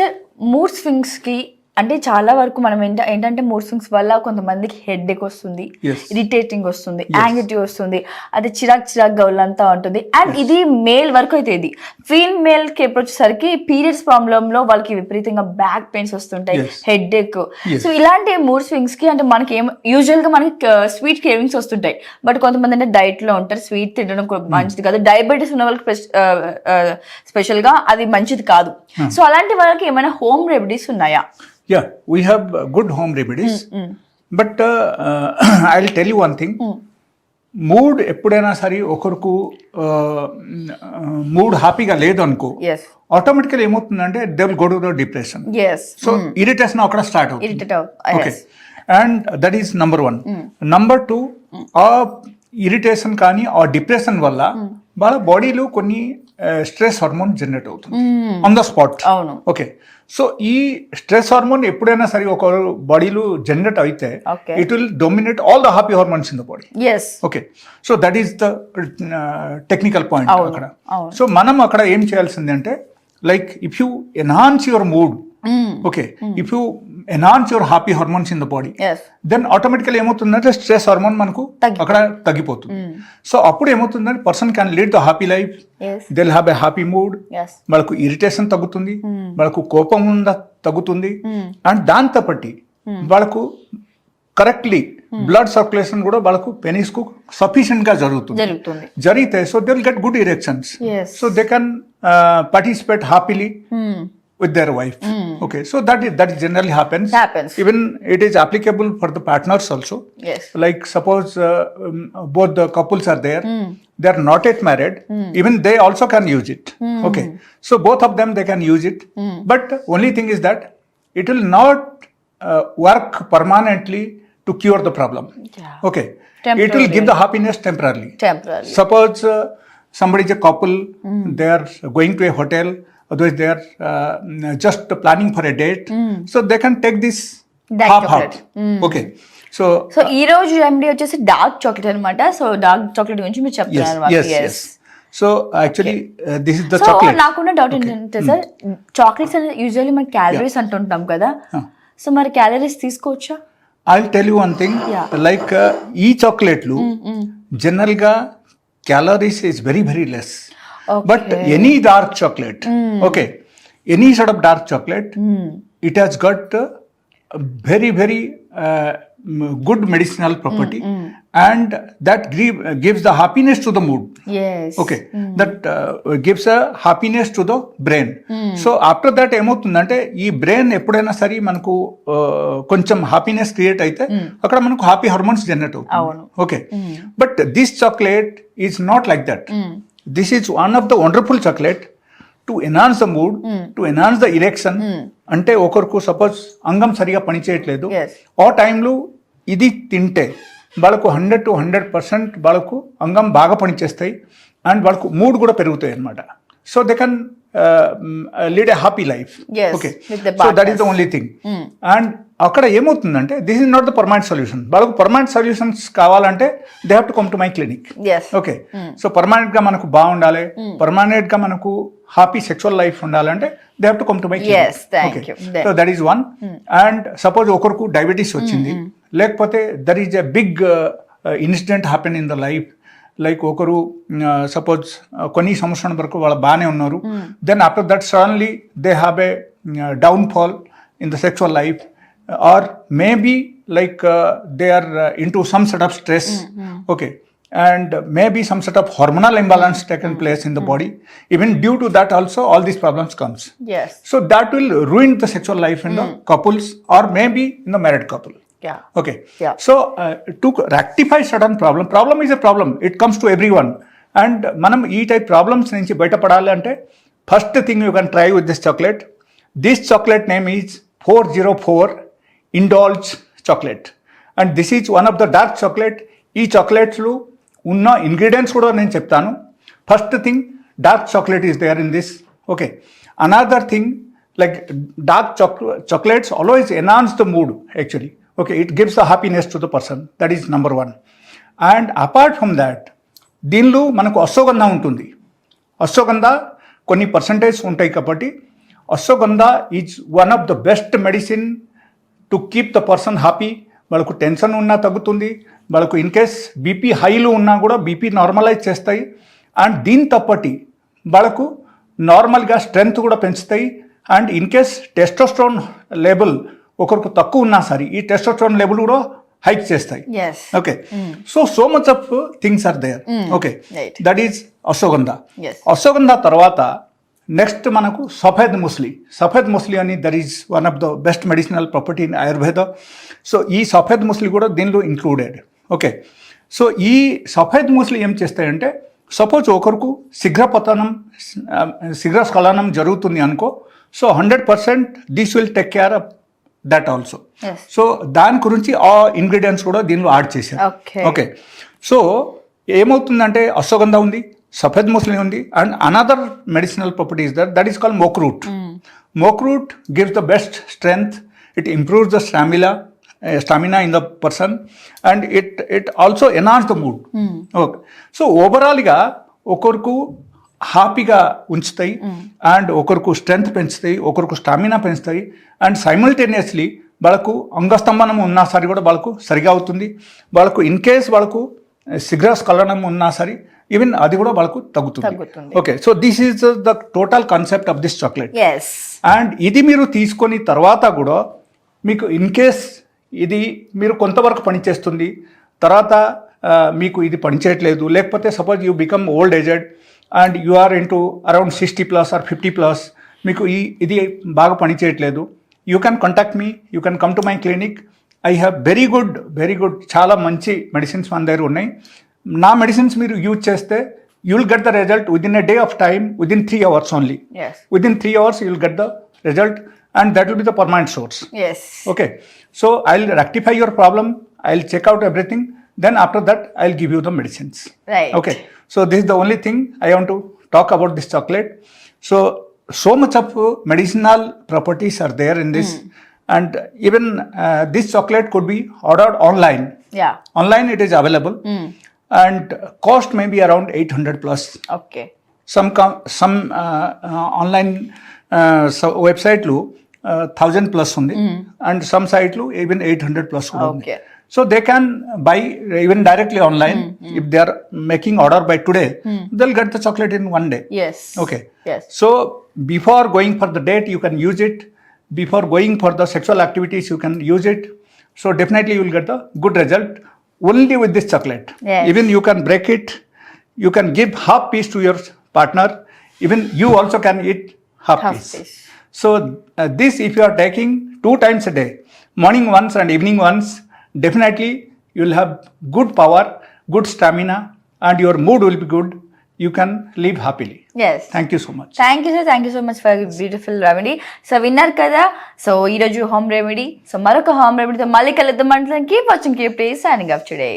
Sir mood స్వింగ్స్కి అంటే చాలా వరకు మనం ఏంట ఏంటంటే మూడ్ స్వింగ్స్ వల్ల కొంతమందికి హెడ్ ఎక్ వస్తుంది. ఇరిటేటింగ్ వస్తుంది యాంగిటీ వస్తుంది అది చిరాక్ చిరాక్ గౌలంతా ఉంటుంది అండ్ ఇది మేల్ వరకు అయితే ఇది ఫీమేల్కి ఎప్పుడు వచ్చేసరికి పీరియడ్స్ ప్రాబ్లమ్లో వాళ్ళకి విపరీతంగా బ్యాక్ పెయిన్స్ వస్తుంటాయి. Headache. సో ఇలాంటి మూడ్ స్వింగ్స్కి అంటే మనకి ఏం యూజువల్గా మనకి స్వీట్ క్రేవింగ్స్ వస్తుంటాయి బట్ కొంతమంది అంటే డైట్లో ఉంటారు స్వీట్ తినడం Hmm. మంచిది కాదు డయాబెటీస్ ఉన్న వాళ్ళకి స్పెషల్గా అది మంచిది కాదు Hmm. సో అలాంటి వాళ్ళకి ఏమైనా హోమ్ రెమెడీస్ ఉన్నాయా yeah we have good home remedies but I will tell you one thing mood ఎప్పుడైనా సరే ఒకరికి మూడ్ హ్యాపీగా లేదు అనుకో ఎస్ ఆటోమేటికల్ ఏమవుతుందంటే they will go to the depression so irritation అక్కడ స్టార్ట్ అవుతుంది. Okay and that is number one number two ఆ ఇరిటేషన్ కానీ ఆ డిప్రెషన్ వల్ల వాళ్ళ బాడీలో కొన్ని స్ట్రెస్ హార్మోన్ జనరేట్ అవుతుంది. ఆన్ ద స్పాట్ అవును. ఓకే సో ఈ స్ట్రెస్ హార్మోన్ ఎప్పుడైనా సరే ఒక బాడీలో జనరేట్ అయితే. It will dominate all the happy hormones in the body okay so that is the technical point అక్కడ. సో మనం అక్కడ ఏం చేయాల్సింది అంటే like if you enhance your mood okay if you enhance your happy hormones in the body then automatically ఏమవుతుందంటే stress hormone మనకు. అక్కడ తగ్గిపోతుంది. సో అప్పుడు ఏమవుతుందంటే person can lead the happy life they'll have a happy mood వాళ్ళకు irritation తగ్గుతుంది. వాళ్ళకు కోపం ఉందా తగ్గుతుంది. అండ్ దాంతో పట్టి వాళ్ళకు కరెక్ట్లీ బ్లడ్ సర్క్యులేషన్ కూడా వాళ్ళకు పెనిస్కు సఫిషియెంట్గా జరుగుతుంది. జరిగితే so they will get good erections so they can participate happily with their wife. Mm. Okay, so that is, that generally happens. Happens. Even it is applicable for the partners also. Yes. Like suppose uh, um, both the couples are there, mm. they are not yet married. Mm. Even they also can use it. Mm. Okay, so both of them they can use it. Mm. But only thing is that it will not uh, work permanently to cure the problem. Yeah. Okay. It will give the happiness temporarily. Temporarily. Suppose. Uh, somebody is a couple, mm. they are going to a hotel, otherwise they are uh, just planning for a date. So they can take this Dark half half. chocolate. Okay. So so ఈ రోజు remedy వచ్చేసి dark chocolate అన్నమాట so dark chocolate గురించి మీరు yes, చెప్తున్నారు yes, yes. So actually, uh, this is the so chocolate. నాకున్న doubt ఏంటంటే sir chocolates అనేది యూజువల్లీ మనం క్యాలరీస్ అంటుంటాం కదా సో మరి క్యాలరీస్ తీసుకోవచ్చా I'll tell you one thing. Yeah. Like uh, ఈ చాక్లెట్లు జనరల్ గా calories is very very less But any dark chocolate okay any sort of dark chocolate it has got very very good medicinal property and that gives the happiness to the mood yes okay that gives a happiness to the brain so after that ఏమవుతుందంటే ఈ brain ఎప్పుడైనా సరే మనకు uh, కొంచెం happiness create అయితే అక్కడ మనకు happy hormones generate అవుతుంది. Okay but this chocolate is not like that this is one of the wonderful chocolate to enhance the mood to enhance the erection అంటే ఒకరికి సపోజ్ అంగం సరిగా పనిచేయట్లేదు. ఆ టైంలో ఇది తింటే వాళ్ళకు హండ్రెడ్ టు హండ్రెడ్ పర్సెంట్ వాళ్ళకు అంగం బాగా పనిచేస్తాయి. అండ్ వాళ్ళకు మూడ్ కూడా పెరుగుతాయి అనమాట so they can lead a happy life Yes, okay with the so that is the only thing and అక్కడ ఏమవుతుందంటే this is not the permanent solution వాళ్ళకు పర్మనెంట్ సొల్యూషన్స్ కావాలంటే they have to come to my clinic okay so పర్మనెంట్గా మనకు బాగుండాలి పర్మనెంట్గా మనకు happy sexual life ఉండాలంటే they have to come to my Yes, thank you. Then- so that is one and suppose ఒకరికి diabetes వచ్చింది. లేకపోతే there is a big incident happen in the life like ఒకరు సపోజ్ కొన్ని సంవత్సరాల వరకు వాళ్ళు బాగానే ఉన్నారు then after that suddenly they have a downfall in the sexual life or maybe like they are into some set of stress okay and maybe some sort of hormonal imbalance taken place in the body even due to that also all these problems comes as so that will ruin the sexual life in the couples or maybe in the married couple yeah okay. Yeah. so uh, to rectify certain problem problem is a problem. It comes to everyone. And మనం ఈ type problems నుంచి బయటపడాలి అంటే first thing you can try with this chocolate this chocolate name is four zero four indulge chocolate and this is one of the dark chocolate ఈ చాక్లెట్స్లో ఉన్న ingredients కూడా నేను చెప్తాను. First thing dark chocolate is there in this okay another thing like dark choc- chocolates always enhance the mood actually. Okay it gives the happiness to the person. That is number one and apart from that దీనిలో మనకు అశ్వగంధ ఉంటుంది. అశ్వగంధ కొన్ని percentage ఉంటాయి కాబట్టి ashwagandha is one of the best medicine to keep the person happy వాళ్ళకు tension ఉన్నా తగ్గుతుంది. వాళ్ళకు ఇన్ కేస్ బీపీ హైలు ఉన్నా కూడా బీపీ నార్మలైజ్ చేస్తాయి. అండ్ దీని తప్పటి వాళ్ళకు నార్మల్గా స్ట్రెంగ్త్ కూడా పెంచుతాయి. And in case testosterone level ఒకరికి తక్కువ ఉన్నా సరే ఈ టెస్టోస్ట్రోన్ లెవెల్ కూడా హైక్ చేస్తాయి. Okay so so much of things are there okay. That is ashwagandha Yes. Ashwagandha తర్వాత నెక్స్ట్ మనకు సఫేద్ ముస్లి సఫేద్ ముస్లి అని that is one of the best medicinal property in Ayurveda so ఈ సఫేద్ ముస్లి కూడా దీనిలో ఇంక్లూడెడ్ ఓకే సో ఈ సఫేద్ ముస్లి ఏం చేస్తాయంటే సపోజ్ ఒకరికి శీఘ్రపతనం ఆ, శీఘ్రస్ఖలనం జరుగుతుంది అనుకో so hundred percent this will take care of that also Yes. So దాని గురించి ఆ ఇంగ్రీడియంట్స్ కూడా దీనిలో యాడ్ చేశారు. Okay. ఓకే సో ఏమవుతుందంటే అశ్వగంధ ఉంది సఫేద్ ముస్లి ఉంది and another medicinal properties that that is call మోక్రూట్ మోక్రూట్ gives the best strength it improves the stamina stamina in the person and it it also enhance the mood okay so ఓవరాల్గా ఒకరికి హ్యాపీగా ఉంచుతాయి and ఒకరికి strength పెంచుతాయి ఒకరికి stamina పెంచుతాయి and simultaneously వాళ్ళకు అంగస్తంభనం ఉన్నా సరే కూడా వాళ్ళకు సరిగా అవుతుంది. వాళ్ళకు ఇన్ కేస్ వాళ్ళకు శీఘ్రస్ఖలనం ఉన్నా సరే ఈవెన్ అది కూడా వాళ్ళకు తగ్గుతుంది. Okay so this is the total concept of this chocolate and ఇది మీరు తీసుకొని తర్వాత కూడా మీకు ఇన్ కేస్ ఇది మీరు కొంతవరకు పనిచేస్తుంది తర్వాత ఆ, మీకు ఇది పనిచేయట్లేదు లేకపోతే suppose you become old aged and you are into around sixty plus or fifty plus. మీకు ఈ ఇది బాగా పనిచేయట్లేదు. You can contact me you can come to my clinic. I have very good very good చాలా మంచి medicines మన దగ్గర ఉన్నాయి. నా మెడిసిన్స్ మీరు యూజ్ చేస్తే you'll get the result within a day of time within three hours only. Within three hours you'll get the result and that will be the permanent source. Okay. So I will rectify your problem I will check out everything then after that I will give you the medicines. Okay. So this is the only thing i want to talk about this chocolate so so much of uh, medicinal properties are there in this and even uh, this chocolate could be ordered online yeah online it is available and cost may be around 800 plus ఓకే some some uh, uh, online uh, so వెబ్సైట్లు thousand plus ఉంది and some సైట్లు even eight hundred plus కూడా ఉంది So they can buy even directly online. Mm. If they are making order by today, mm. they'll get the chocolate in one day. Yes. Okay. Yes. So before going for the date, you can use it. Before going for the sexual activities, you can use it. So definitely you will get the good result only with this chocolate. Yes. Even you can break it. You can give half piece to your partner. Even you also can eat half, half piece. piece. So uh, this if you are taking two times a day, morning once and evening once, definitely you will have good power, good stamina, and your mood will be good. You can live happily. Yes Thank you so much. Thank you sir thank you so much for beautiful remedy so విన్నారు కదా so ఈరోజు home remedy so మరొక home రెమెడీతో మళ్ళీ కలుద్దాం అంటే keep watching keep please signing up today